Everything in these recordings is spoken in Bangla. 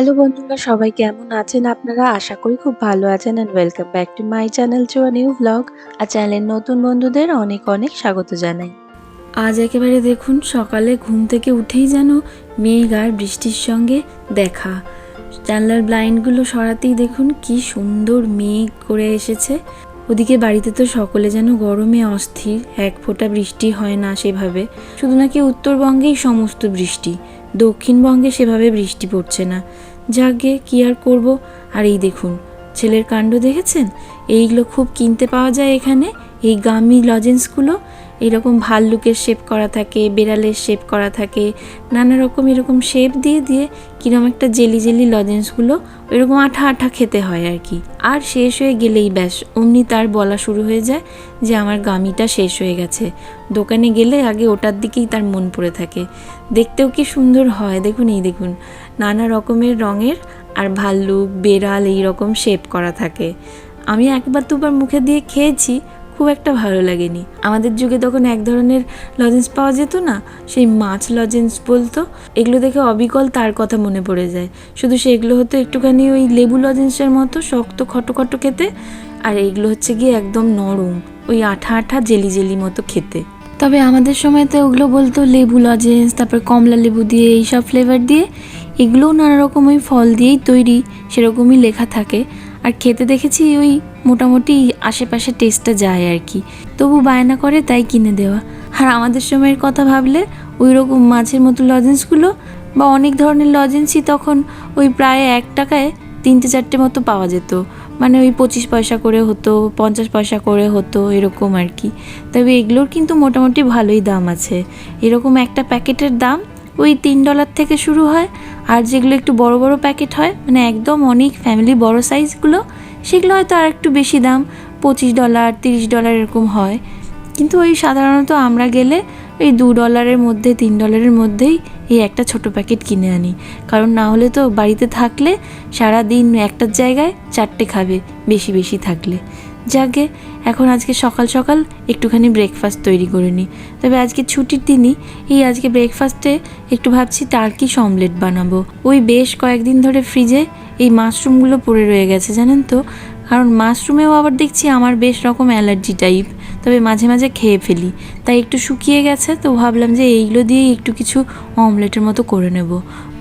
হ্যালো বন্ধুরা, সবাই কেমন আছেন আপনারা? আশা করি খুব ভালো আছেন and welcome back to my channel to new vlog আর চ্যানেলের নতুন বন্ধুদের অনেক অনেক স্বাগত জানাই। আজ একেবারে দেখুন, সকালে ঘুম থেকে উঠেই যেন মেঘ আর বৃষ্টির সঙ্গে দেখা। জানলার ব্লাইন্ডগুলো সরাতেই দেখুন, কি সুন্দর মেঘ করে এসেছে। ওদিকে বাড়িতে তো সকলে যেন গরমে অস্থির, এক ফোঁটা বৃষ্টি হয় না সেভাবে। শুধু নাকি উত্তরবঙ্গেই সমস্ত বৃষ্টি। দক্ষিণবঙ্গে সেভাবে বৃষ্টি পড়ছে না। যাকে কি আর করব? আর এই দেখুন, ছেলের কাণ্ড দেখেছেন? এইগুলো খুব কিনতে পাওয়া যায় এখানে? এই গামি লজেন্সগুলো এরকম ভাল্লুকের শেপ করা থাকে, বেড়ালের শেপ করা থাকে, নানা রকম এরকম শেপ দিয়ে দিয়ে কীরকম একটা জেলি জেলি লজেন্সগুলো এরকম আঠা আঠা খেতে হয় আর কি। আর শেষ হয়ে গেলেই ব্যাস, অমনি তার বলা শুরু হয়ে যায় যে আমার গামিটা শেষ হয়ে গেছে। দোকানে গেলে আগে ওটার দিকেই তার মন পড়ে থাকে। দেখতেও কি সুন্দর হয়, দেখুন এই দেখুন, নানা রকমের রঙের আর ভাল্লুক, বেড়াল এই রকম শেপ করা থাকে। আমি একবার দুবার মুখে দিয়ে খেয়েছি খুব একটা ভালো লাগেনি। আমাদের যুগে তখন এক ধরনের লজেন্স পাওয়া যেত না, সেই মাছ লজেন্স বলতো, এগুলো দেখে অবিকল তার কথা মনে পড়ে যায়। শুধু সেগুলো হতো একটুখানি ওই লেবু লজেন্সের মতো, শক্ত খটো খটো খেতে, আর এইগুলো হচ্ছে গিয়ে একদম নরম, ওই আঠা আঠা জেলি জেলি মতো খেতে। তবে আমাদের সময় তো ওগুলো বলতো লেবু লজেন্স তারপর কমলা লেবু দিয়ে, এইসব ফ্লেভার দিয়ে, এগুলোও নানা রকম ওই ফল দিয়েই তৈরি, সেরকমই লেখা থাকে। আর খেতে দেখেছি ওই মোটামুটি আশেপাশে টেস্টটা যায় আর কি। তবু বায়না করে তাই কিনে দেওয়া। আর আমাদের সময়ের কথা ভাবলে ওই রকম মাছের মতো লজেন্সগুলো বা অনেক ধরনের লজেন্সই তখন ওই প্রায় এক টাকায় তিনটে চারটে মতো পাওয়া যেত। মানে ওই পঁচিশ পয়সা করে হতো, পঞ্চাশ পয়সা করে হতো, এরকম আর কি। তবে এগুলোর কিন্তু মোটামুটি ভালোই দাম আছে। এরকম একটা প্যাকেটের দাম ওই তিন ডলার থেকে শুরু হয় আর যেগুলো একটু বড় বড় প্যাকেট হয় মানে একদম অনেক ফ্যামিলি বড় সাইজগুলো সেগুলো হয়তো আর একটু বেশি দাম, পঁচিশ ডলার তিরিশ ডলার এরকম হয়। কিন্তু ওই সাধারণত আমরা গেলে ওই দু ডলারের মধ্যে, তিন ডলারের মধ্যেই এই একটা ছোট প্যাকেট কিনে আনি। কারণ না হলে তো বাড়িতে থাকলে সারা দিন একটার জায়গায় চারটে খাবে, বেশি বেশি থাকলে। যাকে এখন আজকে সকাল সকাল একটুখানি ব্রেকফাস্ট তৈরি করে নিই তবে আজকে ছুটির দিনই, এই আজকে ব্রেকফাস্টে একটু ভাবছি টার্কিশ অমলেট বানাবো। ওই বেশ কয়েকদিন ধরে ফ্রিজে এই মাশরুমগুলো পড়ে রয়ে গেছে, জানেন তো? কারণ মাশরুমেও আবার দেখছি আমার বেশ রকম অ্যালার্জি টাইপ তবে মাঝে মাঝে খেয়ে ফেলি। তাই একটু শুকিয়ে গেছে, তো ভাবলাম যে এইগুলো দিয়েই একটু কিছু অমলেটের মতো করে নেব।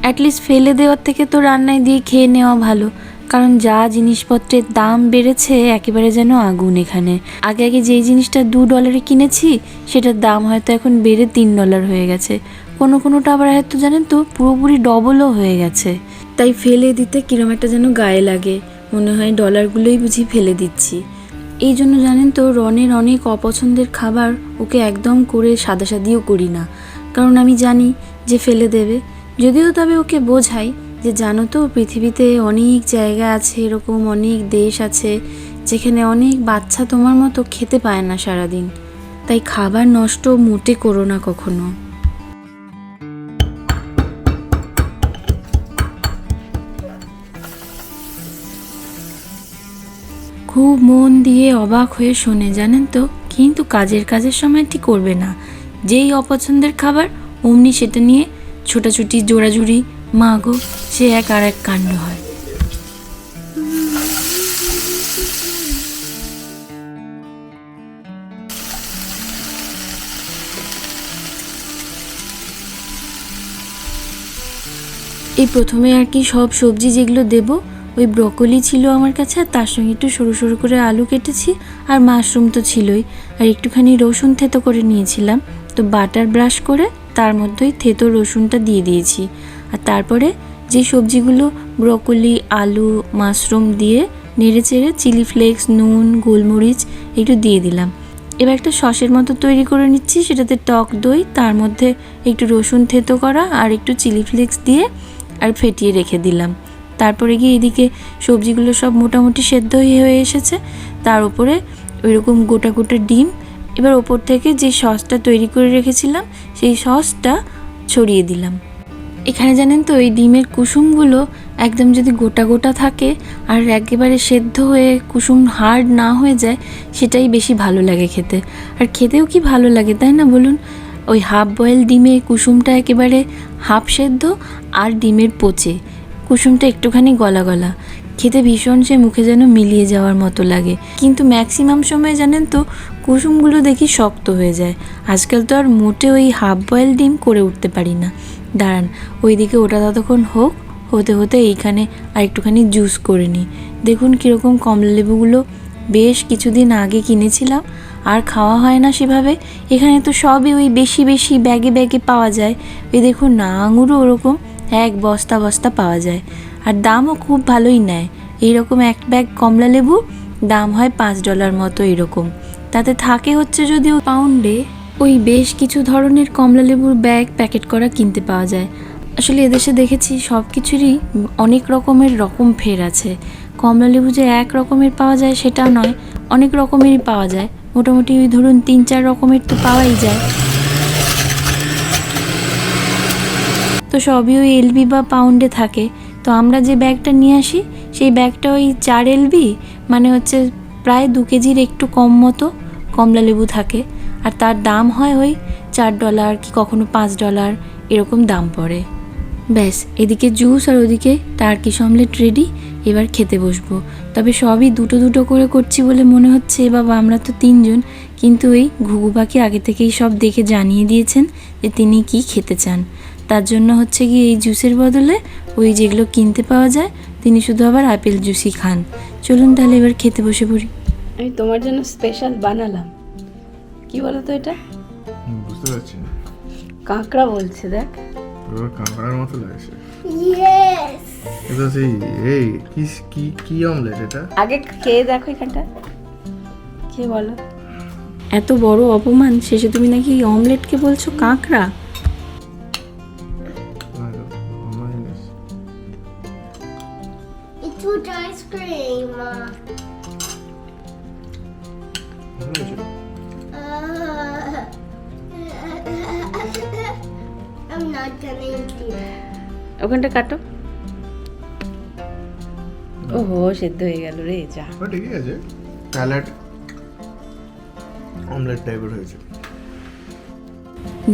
অ্যাটলিস্ট ফেলে দেওয়ার থেকে তো রান্নায় দিয়ে খেয়ে নেওয়া ভালো। কারণ যা জিনিসপত্রের দাম বেড়েছে একেবারে যেন আগুন এখানে। আগে আগে যেই জিনিসটা দু ডলারে কিনেছি, সেটার দাম হয়তো এখন বেড়ে তিন ডলার হয়ে গেছে। কোনো কোনোটা আবার হয়তো জানেন তো, পুরোপুরি ডবলও হয়ে গেছে। তাই ফেলে দিতে কিরম একটা যেন গায়ে লাগে। মনে হয় ডলারগুলোই বুঝি ফেলে দিচ্ছি। এই জন্য জানেন তো, রনের অনেক অপছন্দের খাবার ওকে একদম করে সাদাসাদিও করি না। কারণ আমি জানি যে ফেলে দেবে। যদিও তবে ওকে বোঝাই যে জানো তো, পৃথিবীতে অনেক জায়গা আছে, এরকম অনেক দেশ আছে, যেখানে অনেক বাচ্চা তোমার মতো খেতে পায় না সারাদিন। তাই খাবার নষ্ট মোটে করো না কখনো। খুব মন দিয়ে অবাক হয়ে শোনে, জানেন তো? কিন্তু কাজের কাজের সময় ঠিক করবে না। যেই অপছন্দের খাবার, অমনি সেটা নিয়ে ছোটাছুটি, জোড়াজুড়ি মা গো সে এক আর এক কাণ্ড হয়। এই প্রথমে আর কি সব সবজি যেগুলো দেব, ওই ব্রকলি ছিল আমার কাছে, আর তার সঙ্গে একটু সরু সরু করে আলু কেটেছি, আর মাশরুম তো ছিলই। আর একটুখানি রসুন থেতো করে নিয়েছিলাম, তো বাটার ব্রাশ করে তার মধ্যেই থেতো রসুনটা দিয়ে দিয়েছি। আর তারপরে যে সবজিগুলো ব্রকলি, আলু, মাশরুম দিয়ে নেড়ে চেড়ে চিলি ফ্লেক্স, নুন, গোলমরিচ একটু দিয়ে দিলাম। এবার একটা সসের মতো তৈরি করে নিচ্ছি, সেটাতে টক দই, তার মধ্যে একটু রসুন থেতো করা আর একটু চিলি ফ্লেক্স দিয়ে আর ফেটিয়ে রেখে দিলাম। তারপরে গিয়ে এদিকে সবজিগুলো সব মোটামুটি সেদ্ধ হয়ে এসেছে। তার উপরে ওইরকম গোটা গোটা ডিম এবার ওপর থেকে যে সসটা তৈরি করে রেখেছিলাম, সেই সসটা ছড়িয়ে দিলাম। এখানে জানেন তো, এই ডিমের কুসুমগুলো একদম যদি গোটা গোটা থাকে আর একেবারে সেদ্ধ হয়ে কুসুম হার্ড না হয়ে যায়, সেটাই বেশি ভালো লাগে খেতে। আর খেতেও কি ভালো লাগে, তাই না? বলুন, ওই হাফ বয়েল ডিমে কুসুমটা একেবারে হাফ সেদ্ধ আর ডিমের পচে। কুসুমটা একটুখানি গলা গলা। খেতে ভীষণ সে মুখে যেন মিলিয়ে যাওয়ার মতো লাগে। কিন্তু ম্যাক্সিমাম সময় জানেন তো, কুসুমগুলো দেখি শক্ত হয়ে যায়। আজকাল তো আর মোটে ওই হাফ বয়েল ডিম করে উঠতে পারি না। দাঁড়ান, ওইদিকে ওটা ততক্ষণ হোক, হতে হতে এইখানে আর একটুখানি জুস করে নিই। দেখুন কীরকম কমলা লেবুগুলো বেশ কিছুদিন আগে কিনেছিলাম, আর খাওয়া হয় না সেভাবে। এখানে তো সবই ওই বেশি বেশি ব্যাগে ব্যাগে পাওয়া যায়। ওই দেখুন না আঙুরও ওরকম এক বস্তা বস্তা পাওয়া যায়। আর দামও খুব ভালোই নেয়। এইরকম এক ব্যাগ কমলা লেবু, দাম হয় পাঁচ ডলার মতো এরকম। তাতে থাকে হচ্ছে যদিও পাউন্ডে, ওই বেশ কিছু ধরনের কমলা লেবুর ব্যাগ প্যাকেট করা কিনতে পাওয়া যায়। আসলে এদেশে দেখেছি সব কিছুরই অনেক রকমের রকম ফের আছে। কমলা লেবু যে এক রকমের পাওয়া যায় সেটা নয়, অনেক রকমেরই পাওয়া যায়। মোটামুটি ওই ধরুন তিন চার রকমের তো পাওয়াই যায়। তো সবই ওই এলবি বা পাউন্ডে থাকে। তো আমরা যে ব্যাগটা নিয়ে আসি, সেই ব্যাগটা ওই চার এলবি মানে হচ্ছে প্রায় দু কেজির একটু কম মতো কমলা লেবু থাকে। আর তার দাম হয় ওই চার ডলার কি কখনো পাঁচ ডলার, এরকম দাম পড়ে। ব্যাস, এদিকে জুস আর ওদিকে টার্কিশ অমলেট রেডি, এবার খেতে বসবো। তবে সবই দুটো দুটো করে করছি বলে মনে হচ্ছে, এ বাবা, আমরা তো তিনজন। কিন্তু ওই ঘুঘু পাখি আগে থেকেই সব দেখে জানিয়ে দিয়েছেন যে তিনি কি খেতে চান। তার জন্য হচ্ছে কি এই জুসের বদলে ওই যেগুলো কিনতে পাওয়া যায় তিনি শুধু আবার আপেল জুসই খান। চলুন তাহলে এবার খেতে বসে পড়ি। আমি তোমার জন্য স্পেশাল বানালাম। কি বলো তো এটা বুঝতে পারছি না। কাঁকড়া বলছে দেখ। পুরো কাঁকড়ার মতো লাগছে। Yes. এটা সেই এই কি কি কি অমলেট এটা? আগে খেয়ে দেখো এখানটা। খেয়ে বলো? এত বড় অপমান শেষে তুমি নাকি অমলেটকে বলছো কাঁকড়া? It's with ice cream. ভালো হয়েছে? Uh, I'm not gonna eat it. ওখানটা কাটো ওহো সেদ্ধ হয়ে গেল রে যা ও ঠিকই আছে স্যালাড অমলেট টাইপের হয়েছে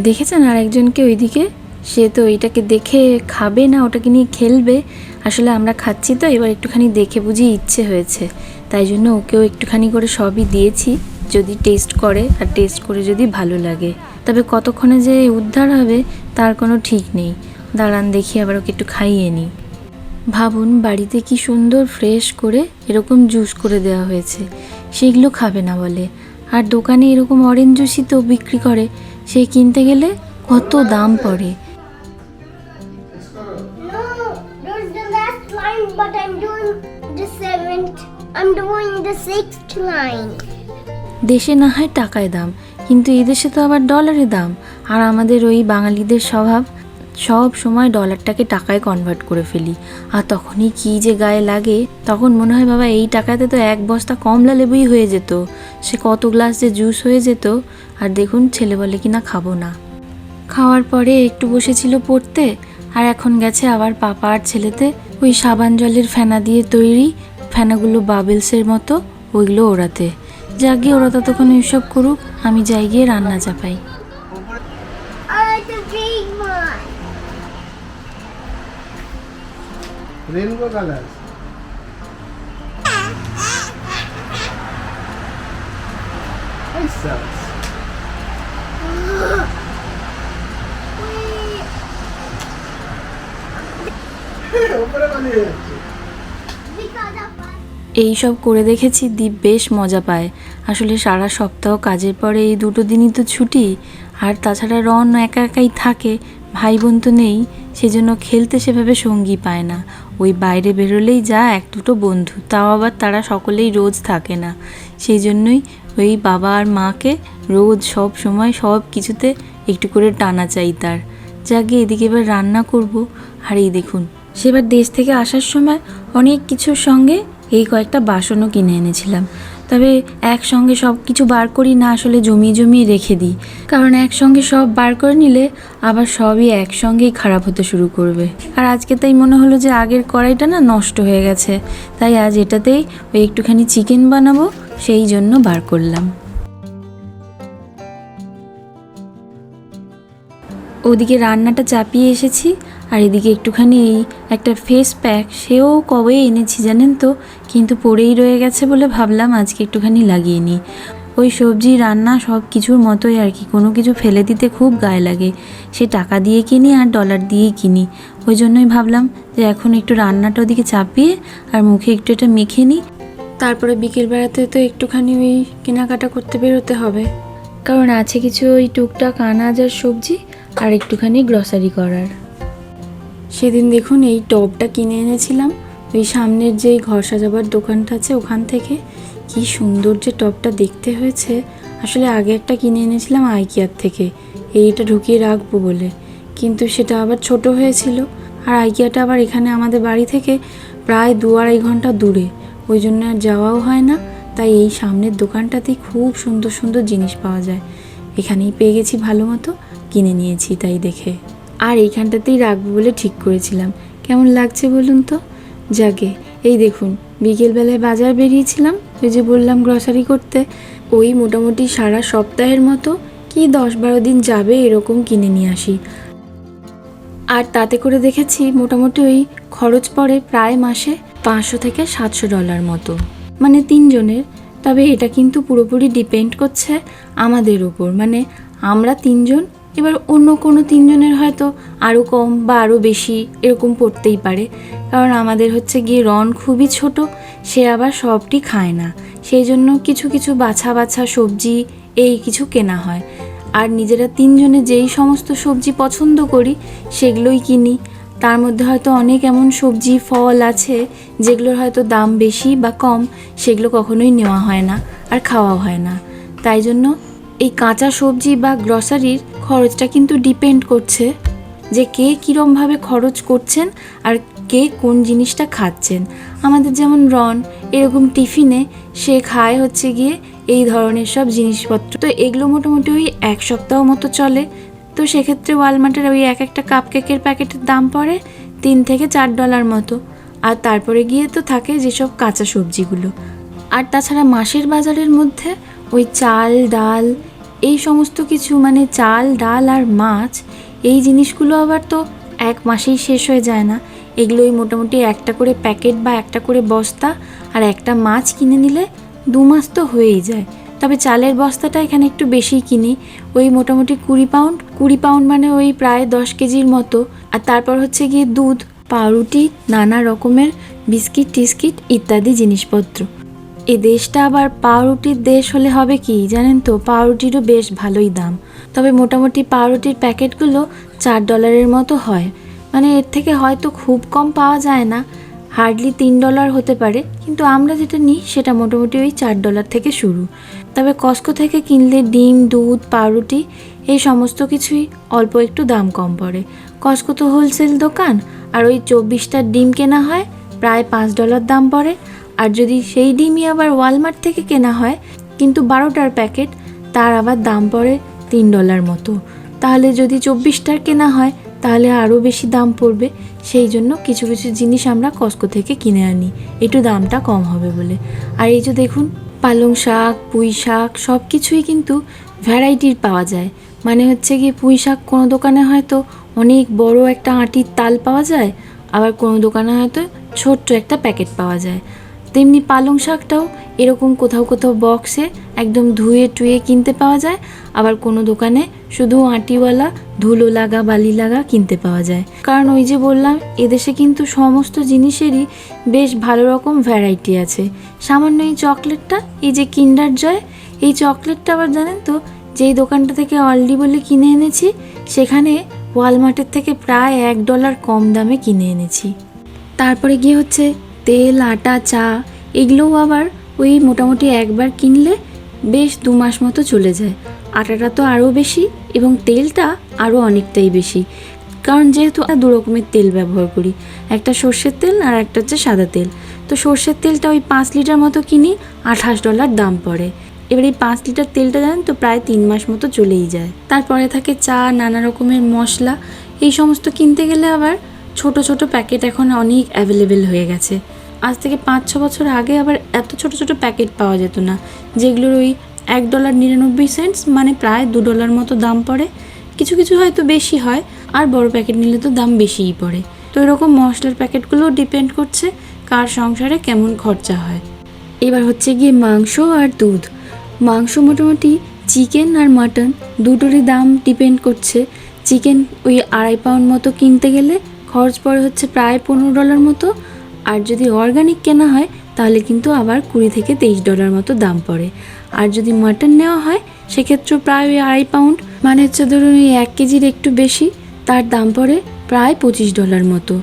দেখেছেন আর একজনকে ওইদিকে সে তো ওইটাকে দেখে খাবে না ওটাকে নিয়ে খেলবে আসলে আমরা খাচ্ছি তো, এবার একটুখানি দেখে বুঝি ইচ্ছে হয়েছে। তাই জন্য ওকেও একটুখানি করে সবই দিয়েছি, যদি টেস্ট করে আর টেস্ট করে যদি ভালো লাগে। তবে কতক্ষণে যে উদ্ধার হবে, তার কোনো ঠিক নেই। দাঁড়ান দেখি আবার ওকে একটু খাইয়ে নিই। ভাবুন বাড়িতে কি সুন্দর ফ্রেশ করে এরকম জুস করে দেওয়া হয়েছে। সেগুলো খাবে না বলে। আর দোকানে এরকম অরেঞ্জ জুসই তো বিক্রি করে। সে কিনতে গেলে কত দাম পড়ে। The seventh. I'm doing the sixth line. দেশে না হয় টাকায় দাম, কিন্তু এই দেশে তো আবার ডলারে দাম। আর আমাদের ওই বাঙালিদের স্বভাব, সব সময় ডলারটাকে টাকায় কনভার্ট করে ফেলি। আর তখনই কি যে গায়ে লাগে, তখন মনে হয় বাবা এই টাকাতে তো এক বস্তা কমলা লেবুই হয়ে যেত। সে কত গ্লাস যে জুস হয়ে যেত। আর দেখুন, ছেলে বলে কি না খাব না। খাওয়ার পরে একটু বসেছিল পড়তে, আর এখন গেছে আবার পাপা আর ছেলেতে। ওই সাবান জলের ফেনা দিয়ে তৈরি ফেনাগুলো বাবেলসের মতো ওইগুলো ওড়াতে। যা গিয়ে ওরা ততক্ষণ এইসব করুক, আমি যাই গিয়ে রান্না চাপাই। The big এই সব করে দেখেছি দীপ বেশ মজা পায়। আসলে সারা সপ্তাহ কাজের পরে এই দুটো দিনই তো ছুটি। আর তাছাড়া রন একা একাই থাকে ভাই বোন তো নেই, সেজন্য খেলতে সেভাবে সঙ্গী পায় না। ওই বাইরে বেরোলেই যা এক দুটো বন্ধু, তাও আবার তারা সকলেই রোজ থাকে না। সেই জন্যই ওই বাবা আর মাকে রোজ সব সময় সব কিছুতে একটু করে টানা চাই তার। যাকে এদিকে এবার রান্না করব। আর এই দেখুন সেবার দেশ থেকে আসার সময় অনেক কিছুর সঙ্গে এই কয়েকটা বাসনও কিনে এনেছিলাম। তবে একসঙ্গে সব কিছু বার করি না আসলে জমিয়ে জমিয়ে রেখে দিই। কারণ একসঙ্গে সব বার করে নিলে আবার সবই একসঙ্গেই খারাপ হতে শুরু করবে। আর আজকে তাই মনে হলো যে আগের কড়াইটা না নষ্ট হয়ে গেছে। তাই আজ এটাতেই ওই একটুখানি চিকেন বানাবো, সেই জন্য বার করলাম। ওদিকে রান্নাটা চাপিয়ে এসেছি, আর এদিকে একটুখানি এই একটা ফেস প্যাক সেও কবে এনেছি জানেন তো? কিন্তু পড়েই রয়ে গেছে বলে ভাবলাম আজকে একটুখানি লাগিয়ে নিই। ওই সবজি, রান্না সব কিছুর মতোই আর কি, কোনো কিছু ফেলে দিতে খুব গায়ে লাগে। সে টাকা দিয়ে কিনি আর ডলার দিয়েই কিনি। ওই জন্যই ভাবলাম যে এখন একটু রান্নাটা ওদিকে চাপিয়ে আর মুখে একটু এটা মেখে নিই। তারপরে বিকেল বেড়াতে তো একটুখানি ওই কেনাকাটা করতে বেরোতে হবে। কারণ আছে কিছু ওই টুকটাক আনাজ আর সবজি আর একটুখানি গ্রসারি করার। সেদিন দেখুন এই টবটা কিনে এনেছিলাম। ওই সামনের যে ঘর সাজাবার দোকানটা আছে ওখান থেকে। কি সুন্দর যে টবটা দেখতে হয়েছে। আসলে আগে একটা কিনে এনেছিলাম আইকিয়ার থেকে। এইটা ঢুকিয়ে রাখব বলে। কিন্তু সেটা আবার ছোট হয়েছিল। আর আইকিয়াটা আবার এখানে আমাদের বাড়ি থেকে প্রায় দু আড়াই ঘণ্টা দূরে। ওই জন্য আর যাওয়াও হয় না। তাই এই সামনের দোকানটাতেই খুব সুন্দর সুন্দর জিনিস পাওয়া যায়। এখানেই পেয়ে গেছি ভালো মতো। কিনে নিয়েছি তাই দেখে। আর এইখানটাতেই রাখব বলে ঠিক করেছিলাম। কেমন লাগছে বলুন তো? যাকে, এই দেখুন, বিকেলবেলায় বাজার বেরিয়েছিলাম, ওই যে বললাম গ্রসারি করতে। ওই মোটামুটি সারা সপ্তাহের মতো কি দশ বারো দিন যাবে এরকম কিনে নিয়ে আসি। আর তাতে করে দেখেছি মোটামুটি ওই খরচ পড়ে প্রায় মাসে পাঁচশো থেকে সাতশো ডলার মতো। মানে তিনজনের। তবে এটা কিন্তু পুরোপুরি ডিপেন্ড করছে আমাদের ওপর মানে আমরা তিনজন এবার অন্য কোনো তিনজনের হয়তো আরও কম বা আরও বেশি এরকম পড়তেই পারে। কারণ আমাদের হচ্ছে গিয়ে রন খুবই ছোট, সে আবার সবটি খায় না। সেই জন্য কিছু কিছু বাছা বাছা সবজি এই কিছু কেনা হয়। আর নিজেরা তিনজনে যেই সমস্ত সবজি পছন্দ করি, সেগুলোই কিনি। তার মধ্যে হয়তো অনেক এমন সবজি ফল আছে, যেগুলোর হয়তো দাম বেশি বা কম, সেগুলো কখনোই নেওয়া হয় না আর খাওয়াও হয় না। তাই জন্য এই কাঁচা সবজি বা গ্রসারির খরচটা কিন্তু ডিপেন্ড করছে যে কে কীরমভাবে খরচ করছেন আর কে কোন জিনিসটা খাচ্ছেন। আমাদের যেমন রন, এরকম টিফিনে সে খায় হচ্ছে গিয়ে এই ধরনের সব জিনিসপত্র। তো এগুলো মোটামুটি ওই এক সপ্তাহ মতো চলে। তো সেক্ষেত্রে ওয়ালমার্টের ওই এক একটা কাপ কেকের প্যাকেটের দাম পড়ে তিন থেকে চার ডলার মতো। আর তারপরে গিয়ে তো থাকে যেসব কাঁচা সবজিগুলো। আর তাছাড়া মাসের বাজারের মধ্যে ওই চাল, ডাল এই সমস্ত কিছু মানে চাল, ডাল আর মাছ, এই জিনিসগুলো আবার তো এক মাসেই শেষ হয়ে যায় না। এগুলোই মোটামুটি একটা করে প্যাকেট বা একটা করে বস্তা আর একটা মাছ কিনে নিলে দু মাস তো হয়েই যায়। তবে চালের বস্তাটা এখানে একটু বেশিই কিনি। ওই মোটামুটি কুড়ি পাউন্ড কুড়ি পাউন্ড মানে ওই প্রায় দশ কেজির মতো। আর তারপর হচ্ছে গিয়ে দুধ, পাউরুটি, নানা রকমের বিস্কিট, টিস্কিট ইত্যাদি জিনিসপত্র। এ দেশটা আবার পাউরুটির দেশ হলে হবে কি জানেন তো? পাউরুটিরও বেশ ভালোই দাম। তবে মোটামুটি পাউরুটির প্যাকেটগুলো চার ডলারের মতো হয়। মানে এর থেকে হয়তো খুব কম পাওয়া যায় না। হার্ডলি তিন ডলার হতে পারে। কিন্তু আমরা যেটা নিই, সেটা মোটামুটি ওই চার ডলার থেকে শুরু। তবে কস্কো থেকে কিনলে ডিম, দুধ, পাউরুটি এই সমস্ত কিছুই অল্প একটু দাম কম পড়ে। কস্কো তো হোলসেল দোকান। আর ওই চব্বিশটা ডিম কেনা হয়, প্রায় পাঁচ ডলার দাম পড়ে। আর যদি সেই ডিমই আবার ওয়ালমার্ট থেকে কেনা হয়, কিন্তু বারোটার প্যাকেট, তার আবার দাম পড়ে তিন ডলার মতো। তাহলে যদি চব্বিশটার কেনা হয়, তাহলে আরও বেশি দাম পড়বে। সেই জন্য কিছু কিছু জিনিস আমরা কস্কো থেকে কিনে আনি। একটু দামটা কম হবে বলে। আর এই যে দেখুন, পালং শাক, পুঁই শাক সব কিছুই কিন্তু ভ্যারাইটির পাওয়া যায়। মানে হচ্ছে কি, পুঁই শাক কোনো দোকানে হয়তো অনেক বড় একটা আটির তাল পাওয়া যায়, আবার কোনো দোকানে হয়তো ছোট্ট একটা প্যাকেট পাওয়া যায়। তেমনি পালং শাকটাও এরকম কোথাও কোথাও বক্সে একদম ধুয়ে টুয়ে কিনতে পাওয়া যায়। আবার কোনো দোকানে শুধু আটিওয়ালা ধুলো লাগা বালি লাগা কিনতে পাওয়া যায়। কারণ ওই যে বললাম, এদেশে কিন্তু সমস্ত জিনিসেরই বেশ ভালো রকম ভ্যারাইটি আছে। সামান্য এই চকলেটটা, এই যে কিন্ডার জয়, এই চকলেটটা আবার জানেন তো, যেই দোকানটা থেকে অলডি বলে কিনে এনেছি, সেখানে ওয়ালমার্টের থেকে প্রায় এক ডলার কম দামে কিনে এনেছি। তারপরে গিয়ে হচ্ছে তেল, আটা, চা, এগুলোও আবার ওই মোটামুটি একবার কিনলে বেশ দু মাস মতো চলে যায়। আটাটা তো আরও বেশি এবং তেলটা আরও অনেকটাই বেশি। কারণ যেহেতু দু রকমের তেল ব্যবহার করি, একটা সর্ষের তেল আর একটা হচ্ছে সাদা তেল। তো সর্ষের তেলটা ওই পাঁচ লিটার মতো কিনি, আঠাশ ডলার দাম পড়ে। এবার এই পাঁচ লিটার তেলটা জানেন তো, প্রায় তিন মাস মতো চলেই যায়। তারপরে থাকে চা, নানা রকমের মশলা, এই সমস্ত কিনতে গেলে আবার ছোট ছোট প্যাকেট এখন অনেক অ্যাভেলেবেল হয়ে গেছে। আজ থেকে পাঁচ ছ বছর আগে আবার এত ছোট ছোট প্যাকেট পাওয়া যেত না, যেগুলোর ওই এক ডলার নিরানব্বই সেন্টস মানে প্রায় দু ডলার মতো দাম পড়ে। কিছু কিছু হয়তো বেশি হয়, আর বড় প্যাকেট নিলে তো দাম বেশিই পড়ে। তো এরকম মশলার প্যাকেটগুলো ডিপেন্ড করছে কার সংসারে কেমন খরচা হয়। এবার হচ্ছে গিয়ে মাংস আর দুধ। মাংস মোটামুটি চিকেন আর মাটন দুটোরই দাম ডিপেন্ড করছে। চিকেন ওই আড়াই পাউন্ড মতো কিনতে গেলে খরচ পড়ে হচ্ছে প্রায় পনেরো ডলার মতো আর যদি অর্গানিক কেনা হয়, তাহলে কিন্তু আবার কুড়ি থেকে তেইশ ডলার মতো দাম পড়ে। আর যদি মাটন নেওয়া হয় সেক্ষেত্রে প্রায় ওই আড়াই পাউন্ড মানে হচ্ছে ধরুন ওই এক কেজির একটু বেশি, তার দাম পড়ে প্রায় পঁচিশ ডলার মতো।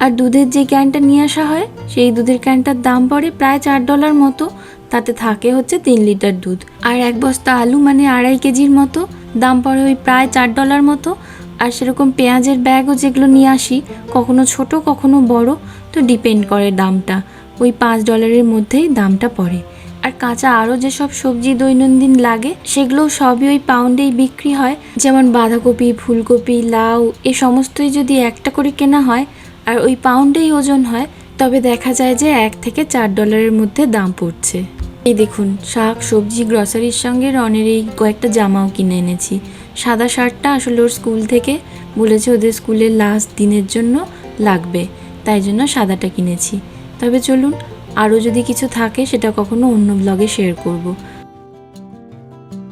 আর দুধের যে ক্যানটা নিয়ে আসা হয়, সেই দুধের ক্যানটার দাম পড়ে প্রায় চার ডলার মতো। তাতে থাকে হচ্ছে তিন লিটার দুধ। আর এক বস্তা আলু মানে আড়াই কেজির মতো, দাম পড়ে ওই প্রায় চার ডলার মতো। আর সেরকম পেঁয়াজের ব্যাগও যেগুলো নিয়ে আসি, কখনো ছোট, কখনো বড় তো ডিপেন্ড করে দামটা। ওই পাঁচ ডলারের মধ্যেই দামটা পড়ে। আর কাঁচা আরও যেসব সবজি দৈনন্দিন লাগে সেগুলো সবই ওই পাউন্ডেই বিক্রি হয়। যেমন বাঁধাকপি, ফুলকপি, লাউ, এ সমস্তই যদি একটা করে কেনা হয়, আর ওই পাউন্ডেই ওজন হয়, তবে দেখা যায় যে এক থেকে চার ডলারের মধ্যে দাম পড়ছে। এই দেখুন, শাক, সবজি গ্রসারির সঙ্গে রনের এই কয়েকটা জামাও কিনে এনেছি। সাদা শার্টটা আসলে ওর স্কুল থেকে বলেছে ওদের স্কুলের লাস্ট দিনের জন্য লাগবে। তাই জন্য সাদাটা কিনেছি। তবে চলুন, আরও যদি কিছু থাকে, সেটা কখনো অন্য ব্লগে শেয়ার করব।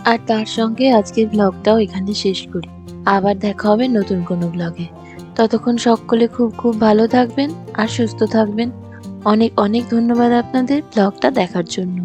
আর তার সঙ্গে আজকের ব্লগটাও এখানে শেষ করি। আবার দেখা হবে নতুন কোনো ব্লগে ততক্ষণ সকলে খুব খুব ভালো থাকবেন আর সুস্থ থাকবেন। অনেক অনেক ধন্যবাদ আপনাদের ব্লগটা দেখার জন্য।